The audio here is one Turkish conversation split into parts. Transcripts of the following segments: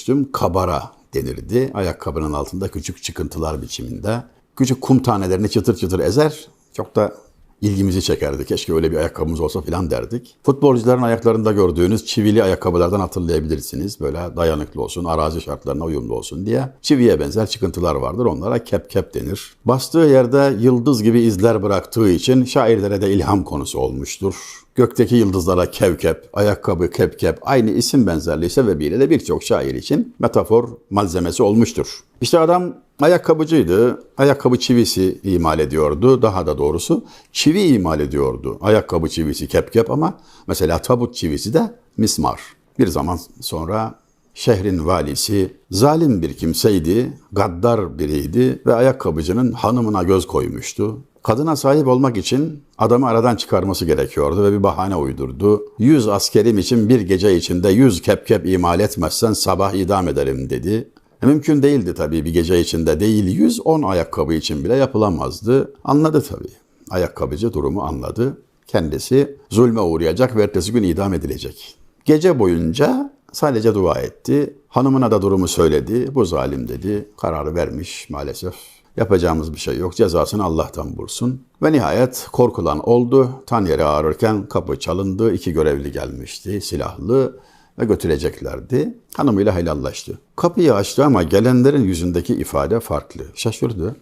Kostüm kabara denirdi. Ayakkabının altında küçük çıkıntılar biçiminde. Küçük kum tanelerini çıtır çıtır ezer. Çok da ilgimizi çekerdi. Keşke öyle bir ayakkabımız olsa filan derdik. Futbolcuların ayaklarında gördüğünüz çivili ayakkabılardan hatırlayabilirsiniz. Böyle dayanıklı olsun, arazi şartlarına uyumlu olsun diye. Çiviye benzer çıkıntılar vardır. Onlara kep kep denir. Bastığı yerde yıldız gibi izler bıraktığı için şairlere de ilham konusu olmuştur. Gökteki yıldızlara kevkep, ayakkabı kepkep aynı isim benzerliği sebebiyle de birçok şair için metafor malzemesi olmuştur. İşte adam ayakkabıcıydı. Ayakkabı çivisi imal ediyordu. Daha da doğrusu çivi imal ediyordu. Ayakkabı çivisi kepkep ama mesela tabut çivisi de mismar. Bir zaman sonra şehrin valisi zalim bir kimseydi, gaddar biriydi ve ayakkabıcının hanımına göz koymuştu. Kadına sahip olmak için adamı aradan çıkarması gerekiyordu ve bir bahane uydurdu. Yüz askerim için bir gece içinde yüz kepkep imal etmezsen sabah idam ederim dedi. Mümkün değildi tabii bir gece içinde değil yüz on ayakkabı için bile yapılamazdı. Anladı tabii. Ayakkabıcı durumu anladı. Kendisi zulme uğrayacak ve ertesi gün idam edilecek. Gece boyunca sadece dua etti. Hanımına da durumu söyledi. Bu zalim dedi. Kararı vermiş maalesef. Yapacağımız bir şey yok. Cezasını Allah'tan bulsun. Ve nihayet korkulan oldu. Tan yeri ağrırken kapı çalındı. İki görevli gelmişti. Silahlı ve götüreceklerdi. Hanımıyla helallaştı. Kapıyı açtı ama gelenlerin yüzündeki ifade farklı. Şaşırdı.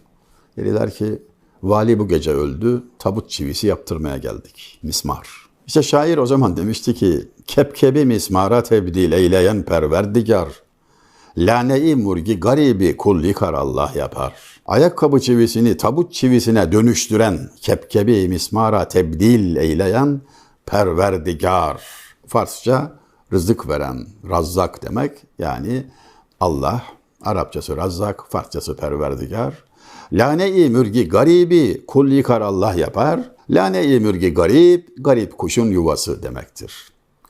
Dediler ki vali bu gece öldü. Tabut çivisi yaptırmaya geldik. Mismar. İşte şair o zaman demişti ki kepkebi mismara tebdil eyleyen perverdigar. Lane-i murgi garibi kul yıkar Allah yapar. Ayakkabı çivisini tabut çivisine dönüştüren, kepkebi mismara tebdil eyleyen perverdigar. Farsça rızık veren, razzak demek. Yani Allah, Arapçası razzak, Farsçası perverdigar. Lane-i mürgi garibi kul yıkar Allah yapar. Lane-i mürgi garip, garip kuşun yuvası demektir.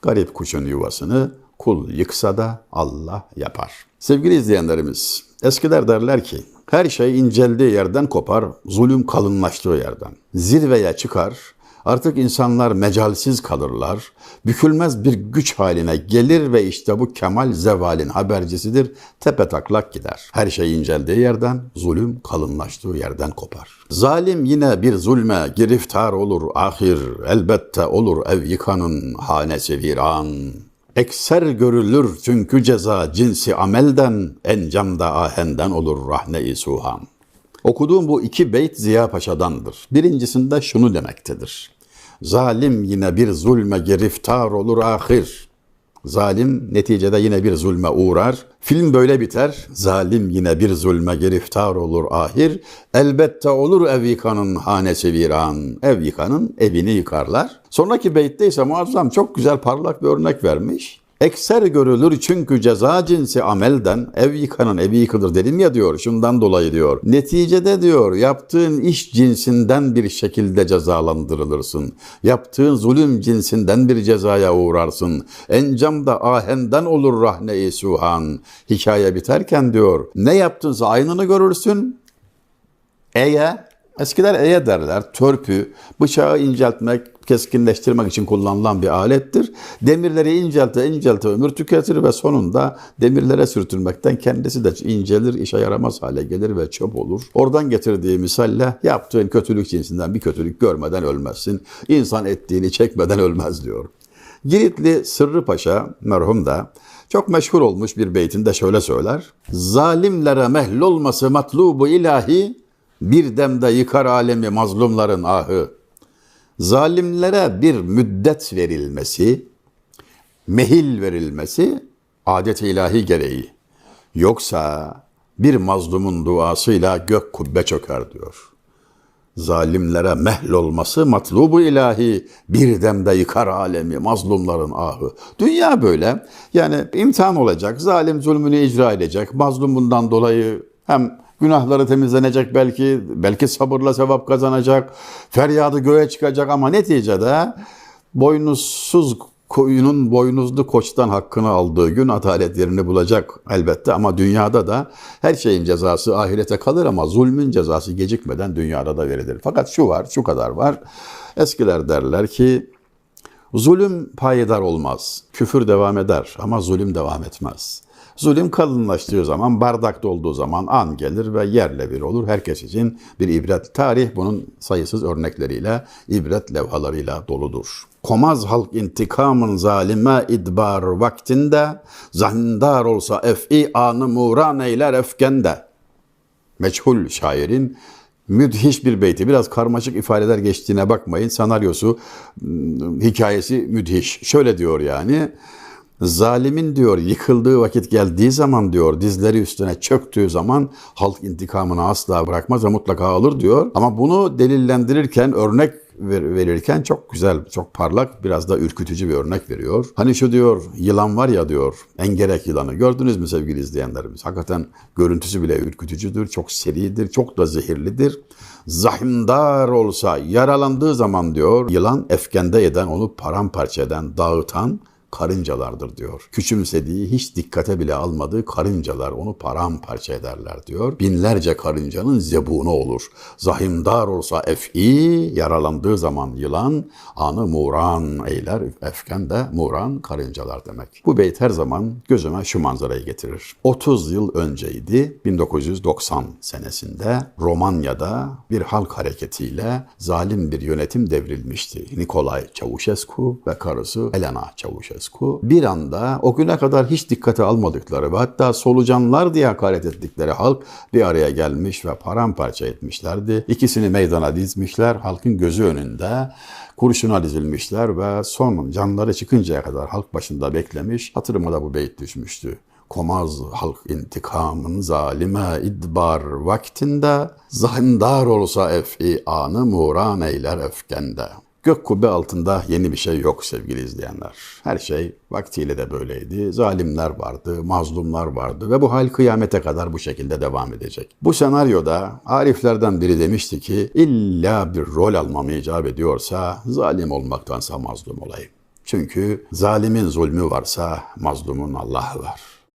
Garip kuşun yuvasını kul yıksa da Allah yapar. Sevgili izleyenlerimiz, eskiler derler ki, her şey inceldiği yerden kopar, zulüm kalınlaştığı yerden. Zirveye çıkar, artık insanlar mecalsiz kalırlar, bükülmez bir güç haline gelir ve işte bu kemal zevalin habercisidir, tepe taklak gider. Her şey inceldiği yerden, zulüm kalınlaştığı yerden kopar. Zalim yine bir zulme giriftar olur ahir, elbette olur ev yıkanın hanesi viran. Ekser görülür çünkü ceza cinsi amelden, encamda ahenden olur rahne-i suhan. Okuduğum bu iki beyt Ziya Paşa'dandır. Birincisinde şunu demektedir. Zalim yine bir zulme giriftar olur ahir. Zalim neticede yine bir zulme uğrar. Film böyle biter. Zalim yine bir zulme giriftar olur ahir. Elbette olur ev yıkanın hanesi viran. Ev yıkanın evini yıkarlar. Sonraki beytte ise muazzam çok güzel parlak bir örnek vermiş. Ekser görülür çünkü ceza cinsi amelden ev yıkanın evi yıkılır dedim ya diyor şundan dolayı diyor. Neticede diyor yaptığın iş cinsinden bir şekilde cezalandırılırsın. Yaptığın zulüm cinsinden bir cezaya uğrarsın. Encamda ahenden olur rahne-i suhan. Hikaye biterken diyor ne yaptınsa aynını görürsün. Eye Eskiler eye derler. Törpü, bıçağı inceltmek, keskinleştirmek için kullanılan bir alettir. Demirleri incelte incelte ömür tüketir ve sonunda demirlere sürtülmekten kendisi de incelir, işe yaramaz hale gelir ve çöp olur. Oradan getirdiği misalle yaptığın kötülük cinsinden bir kötülük görmeden ölmezsin. İnsan ettiğini çekmeden ölmez diyor. Giritli Sırrı Paşa merhum da çok meşhur olmuş bir beytinde şöyle söyler. Zalimlere mehlolması matlubu ilahi bir demde yıkar alemi mazlumların ahı. Zalimlere bir müddet verilmesi, mehil verilmesi adet ilahi gereği. Yoksa bir mazlumun duasıyla gök kubbe çöker diyor. Zalimlere mehl olması matlubu ilahi bir demde yıkar alemi mazlumların ahı. Dünya böyle. Yani imtihan olacak. Zalim zulmünü icra edecek. Mazlum bundan dolayı hem Günahları temizlenecek belki, belki sabırla sevap kazanacak, feryadı göğe çıkacak ama neticede boynuzsuz koyunun boynuzlu koçtan hakkını aldığı gün adalet yerini bulacak elbette ama dünyada da her şeyin cezası ahirete kalır ama zulmün cezası gecikmeden dünyada da verilir. Fakat şu var, şu kadar var. Eskiler derler ki zulüm payidar olmaz. Küfür devam eder ama zulüm devam etmez. Zulüm kalınlaştığı zaman, bardakta olduğu zaman an gelir ve yerle bir olur. Herkes için bir ibret. Tarih bunun sayısız örnekleriyle, ibret levhalarıyla doludur. Komaz halk intikamın zalime idbar vaktinde, zahindar olsa ef'i anı muran eyler efkende. Meçhul şairin müthiş bir beyti. Biraz karmaşık ifadeler geçtiğine bakmayın. Senaryosu, ım, hikayesi müthiş. Şöyle diyor yani. Zalimin diyor yıkıldığı vakit geldiği zaman diyor dizleri üstüne çöktüğü zaman halk intikamını asla bırakmaz ve mutlaka alır diyor. Ama bunu delillendirirken örnek ver- verirken çok güzel, çok parlak, biraz da ürkütücü bir örnek veriyor. Hani şu diyor, yılan var ya diyor, engerek yılanı. Gördünüz mü sevgili izleyenlerimiz? Hakikaten görüntüsü bile ürkütücüdür, çok seridir, çok da zehirlidir. Zahimdar olsa, yaralandığı zaman diyor, yılan efkende eden, onu paramparça eden, dağıtan, karıncalardır diyor. Küçümsediği, hiç dikkate bile almadığı karıncalar onu paramparça ederler diyor. Binlerce karıncanın zebunu olur. Zahimdar olsa ef'i, yaralandığı zaman yılan, anı muran eyler. Efken de muran karıncalar demek. Bu beyt her zaman gözüme şu manzarayı getirir. 30 yıl önceydi, 1990 senesinde Romanya'da bir halk hareketiyle zalim bir yönetim devrilmişti. Nikolay Çavuşescu ve karısı Elena Çavuşescu bir anda o güne kadar hiç dikkate almadıkları ve hatta solucanlar diye hakaret ettikleri halk bir araya gelmiş ve paramparça etmişlerdi. İkisini meydana dizmişler, halkın gözü önünde kurşuna dizilmişler ve son canları çıkıncaya kadar halk başında beklemiş. Hatırıma da bu beyt düşmüştü. Komaz halk intikamın zalime idbar vaktinde, zahindar olsa ef'i anı muran eyler efkende. Gök kubbe altında yeni bir şey yok sevgili izleyenler. Her şey vaktiyle de böyleydi. Zalimler vardı, mazlumlar vardı ve bu hal kıyamete kadar bu şekilde devam edecek. Bu senaryoda Ariflerden biri demişti ki illa bir rol almam icap ediyorsa zalim olmaktansa mazlum olayım. Çünkü zalimin zulmü varsa mazlumun Allah'ı var.